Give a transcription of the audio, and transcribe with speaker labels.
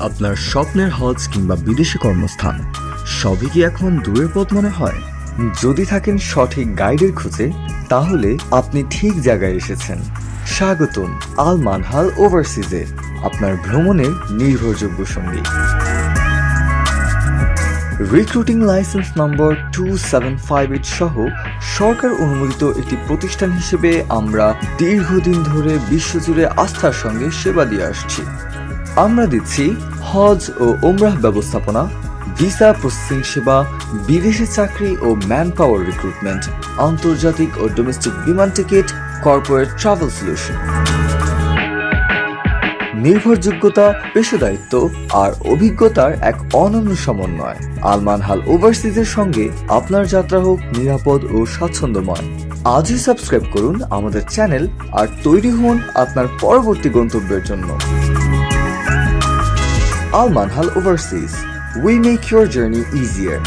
Speaker 1: আপনার স্বপ্নের হজ কিংবা বিদেশি কর্মস্থান, সবই কি এখন দূরের পথ মনে হয়? যদি থাকেন সঠিক গাইডের খুঁজে, তাহলে আপনি ঠিক জায়গায় এসেছেন। স্বাগতম, আল মানহাল ওভারসিজে, আপনার ভ্রমণের নির্ভরযোগ্য সঙ্গী। Recruiting license number two seven five eight সহ সরকার অনুমোদিত একটি প্রতিষ্ঠান হিসেবে আমরা দীর্ঘদিন ধরে বিশ্বজুড়ে আস্থার সঙ্গে সেবা দিয়ে আসছি। আমরা দিচ্ছি হজ ও ওমরাহ ব্যবস্থাপনা, ভিসা প্রসেসিং সেবা, বিদেশে চাকরি ও ম্যান পাওয়ার রিক্রুটমেন্ট আন্তর্জাতিক ও ডোমেস্টিক বিমান টিকিট কর্পোরেট ট্রাভেল সলিউশন নির্ভরযোগ্যতা, পেশাদারিত্ব আর অভিজ্ঞতার এক অনন্য সমন্বয়। আলমান হাল ওভারসিজের সঙ্গে আপনার যাত্রা হোক নিরাপদ ও স্বাচ্ছন্দ্যময়। আজই সাবস্ক্রাইব করুন আমাদের চ্যানেল আর তৈরি হন আপনার পরবর্তী গন্তব্যের জন্য। Alman Hal overseas we make your journey easier